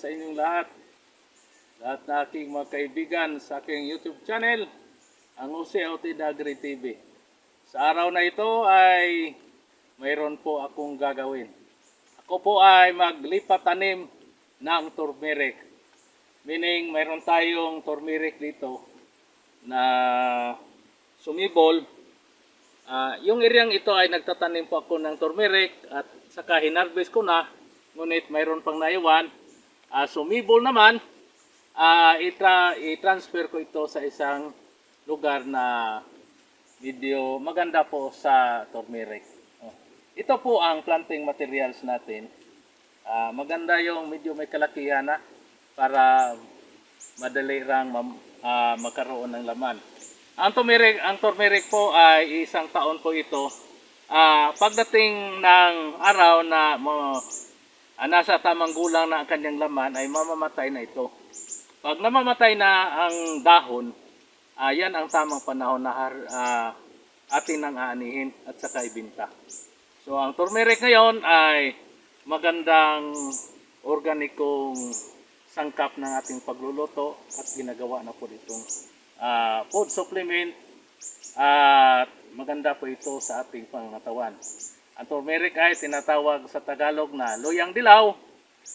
sa inyong lahat. Lahat na aking mga kaibigan sa aking YouTube channel, ang Jose Autid Agri TV. Sa araw na ito ay mayroon po akong gagawin. Ako po ay maglipat tanim ng turmeric. Meaning mayroon tayong turmeric dito na sumibol. Ah, yung areang ito ay nagtatanim po ako ng turmeric at saka hinarvest ko na. Ngunit mayroon pang naiwan. Ah, sumibol naman. Ah, itra, i-transfer ko ito sa isang lugar na medyo maganda po sa turmeric. Oh. Ito po ang planting materials natin. Ah, maganda yung medyo may kalakihan na para madali rang ah, magkaroon ng laman. Ang turmeric, ang turmeric po ay isang taon po ito. Ah, pagdating ng araw na mo, ah, nasa tamang gulang na ang kanyang laman ay mamamatay na ito. Pag namamatay na ang dahon, ah, yan ang tamang panahon na ah, atin nang aanihin at saka ibinta. So ang turmeric ngayon ay magandang organikong sangkap ng ating pagluluto at ginagawa na po itong ah, food supplement at maganda po ito sa ating pangatawan. Ang turmeric ay tinatawag sa Tagalog na luyang dilaw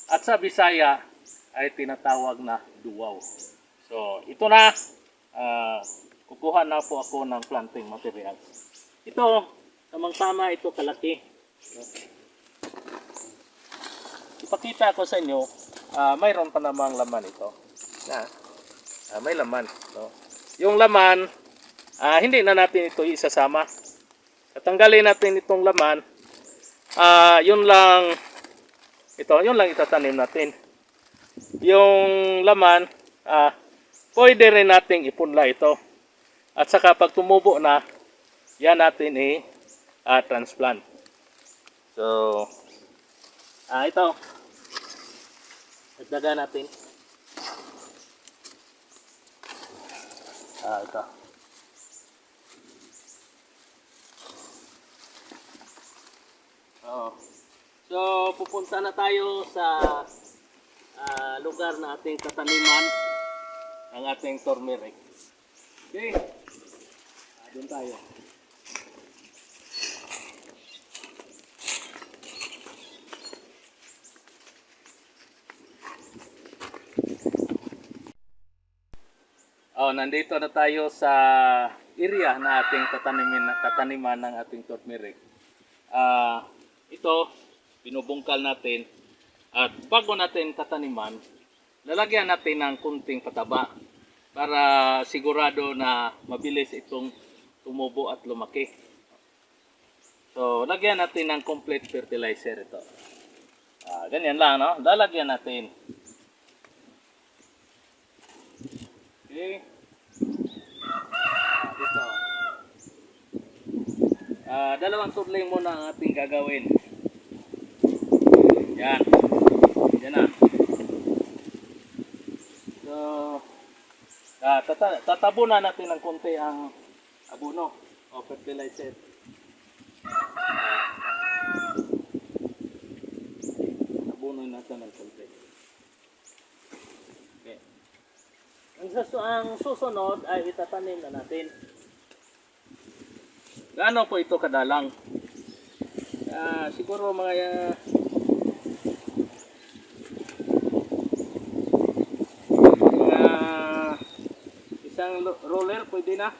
at sa Bisaya ay tinatawag na duwaw. So ito na, ah, kukuha na po ako ng planting materials. Ito, tamang-tama ito kalaki. Ipakita ko sa inyo, ah, mayroon pa namang laman ito. Na, ah, may laman. No? Yung laman, ah, hindi na natin ito isasama. Tatanggalin natin itong laman. Ah, yun lang, ito, yun lang itatanim natin. Yung laman, ah, pwede rin nating ipunla ito. At saka pag tumubo na, yan natin i ah, transplant. So, ah, ito. Dagdagan natin. Ah, ito. Oo. So, pupunta na tayo sa ah, lugar na ating tataniman ang ating turmeric. Okay. Ah, doon tayo. Oh, nandito na tayo sa area na ating tatanimin, tataniman ng ating turmeric. Ah, ito, binubungkal natin at bago natin tataniman, lalagyan natin ng kunting pataba para sigurado na mabilis itong tumubo at lumaki. So, lagyan natin ng complete fertilizer ito. Ah, ganyan lang, no? Lalagyan natin. Okay. Ah, dito. Ah, dalawang tudling muna ang ating gagawin. Yan. Yan na. So, ah, tata tatabunan natin ng konti ang abono o fertilizer. Tabunan natin ng konti. Okay. Ang, ang susunod ay itatanim na natin. Gaano po ito kadalang? Ah, siguro mga uh, mga isang roller pwede na.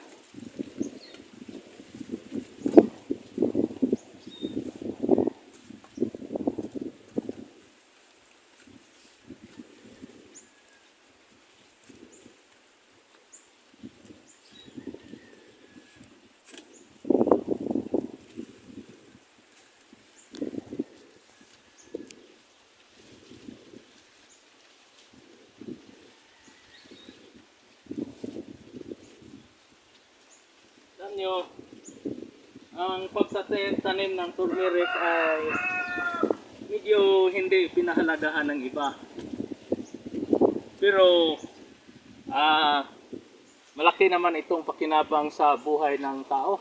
Alam nyo, ang pagtatanim ng turmeric ay medyo hindi pinahalagahan ng iba. Pero, ah, malaki naman itong pakinabang sa buhay ng tao.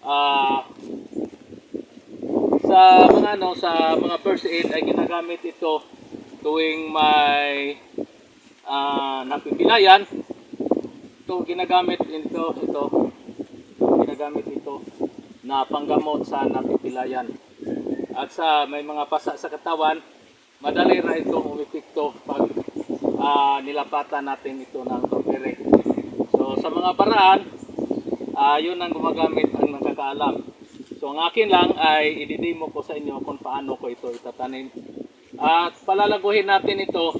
Ah, sa mga ano, sa mga first aid ay ginagamit ito tuwing may ah, napipilayan, ito ginagamit ito, ito, ginagamit ito na panggamot sa napipilayan. At sa may mga pasa sa katawan, madali na itong umipikto pag ah, nilapatan natin ito ng turmeric. So sa mga paraan, ah, yun ang gumagamit ang nakakaalam. So ang akin lang ay ididemo ko sa inyo kung paano ko ito itatanim. At palalaguhin natin ito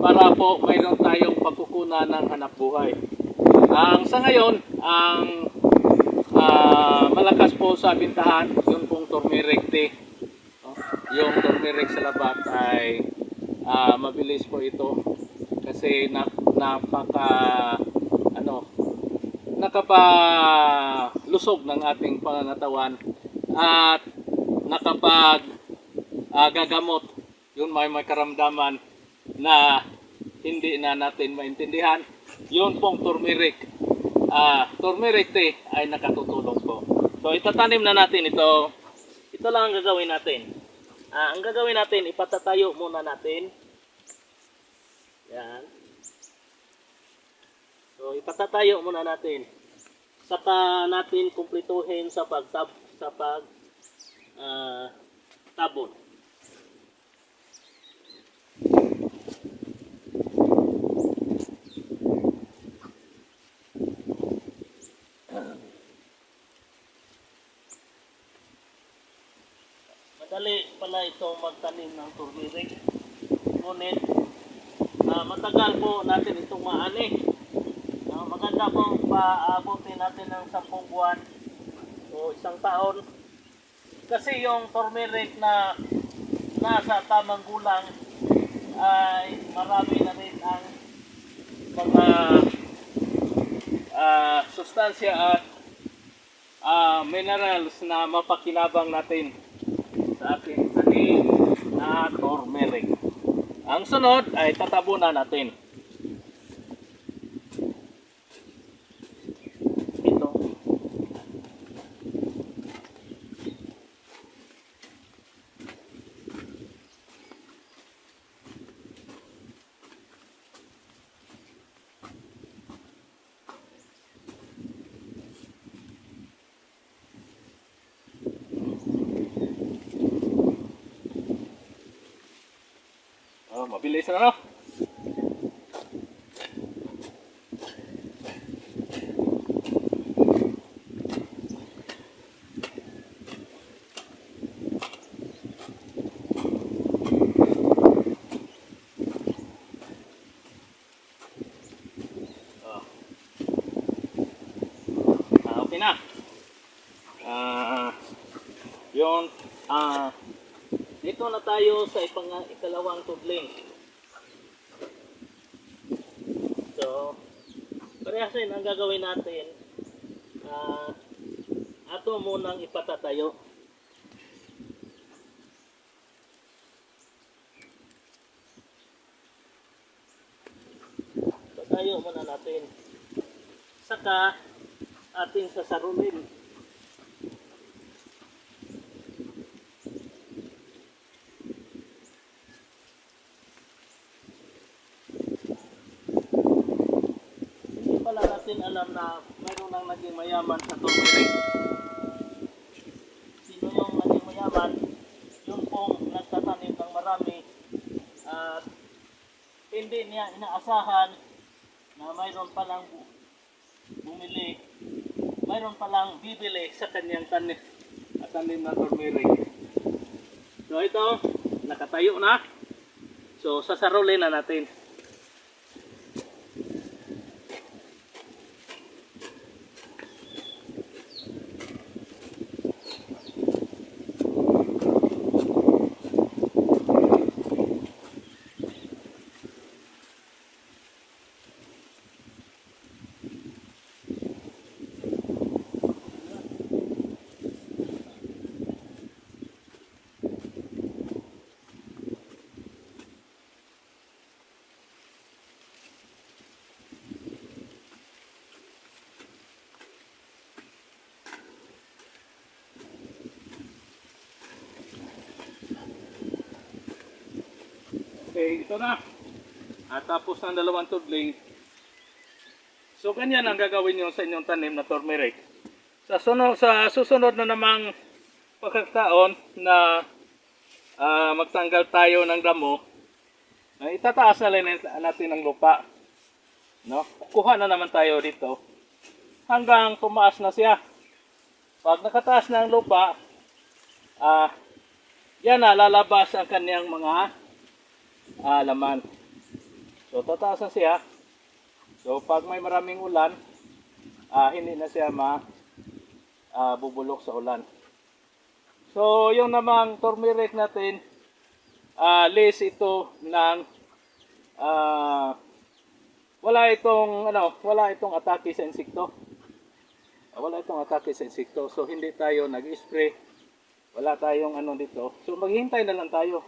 para po mayroon tayong pagkukunan ng hanap buhay. Ang sa ngayon, ang ah, malakas po sa bintahan, yun pong turmeric tea. Yung turmeric sa labat ay ah, mabilis po ito. Kasi na, napaka ano nakapalusog ng ating pangangatawan at nakapag ah, gagamot yun may may karamdaman na hindi na natin maintindihan. Yun pong turmeric ah turmeric tea ay nakatutulong po. So itatanim na natin ito. Ito lang ang gagawin natin. Ah, ang gagawin natin ipatatayo muna natin. Yan. So ipatatayo muna natin. Saka natin kumpletuhin sa pagtab sa pag ah, tabon. Madali pala itong magtanim ng turmeric. Ngunit ah, matagal po natin itong maani. Ah, maganda pong paabutin natin ng 10 buwan o isang taon. Kasi yung turmeric na nasa tamang gulang ay marami na rin ang mga ah, sustansya at ah, minerals na mapakinabang natin sa ating tanim na turmeric. Ang sunod ay tatabunan natin. Ito. Oh, mabilis na no? Oh. Ah, okay na. Ah, yun, ah, dito na tayo sa ipang, ikalawang tudling. So, parehas rin ang gagawin natin. Ah, ato munang ipatatayo. Patayo muna natin. Saka, ating sasarulin. Hindi pala natin alam na mayroon nang naging mayaman sa turmeric. Sino yung naging mayaman? Yung pong nagtatanim ng marami at hindi niya inaasahan na mayroon palang bu- bumili, mayroon palang bibili sa kanyang tanim, tanim na turmeric. So ito, nakatayo na. So sasarulin na natin. Okay, ito na. At tapos ng dalawang tudling. So ganyan ang gagawin nyo sa inyong tanim na turmeric. Sa, sunod, sa susunod na namang pagkakataon na ah, magtanggal tayo ng damo, ay itataas na lang natin ang lupa. No? Kuha na naman tayo dito hanggang tumaas na siya. Pag nakataas na ang lupa, ah, yan na lalabas ang kanyang mga ah, laman. So tataas na siya. So pag may maraming ulan, ah, hindi na siya ma ah, bubulok sa ulan. So yung namang turmeric natin, ah, list ito ng ah, wala itong ano, wala itong atake sa insekto. Ah, Wala itong atake sa insekto. So hindi tayo nag-spray. Wala tayong ano dito. So maghihintay na lang tayo.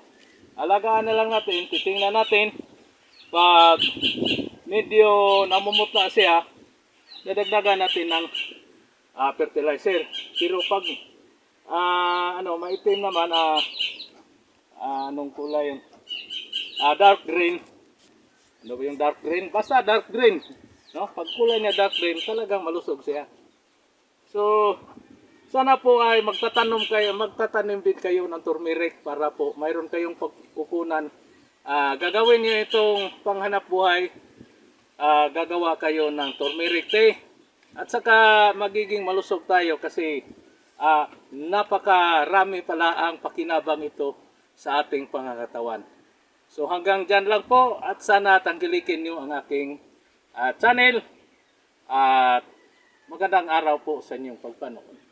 Alagaan na lang natin, titingnan natin pag medyo namumutla siya, dadagdagan natin ng ah, fertilizer. Pero pag ah, ano, maitim naman ah, ah, anong kulay yun? Ah, dark green. Ano ba yung dark green? Basta dark green. No? Pag kulay niya dark green, talagang malusog siya. So, sana po ay magtatanom kayo, magtatanim din kayo ng turmeric para po mayroon kayong pagkukunan. Ah, gagawin niyo itong panghanap buhay. Ah, gagawa kayo ng turmeric tea. At saka magiging malusog tayo kasi ah, napakarami pala ang pakinabang ito sa ating pangangatawan. So hanggang dyan lang po at sana tanggilikin niyo ang aking ah, channel at magandang araw po sa inyong pagpanood.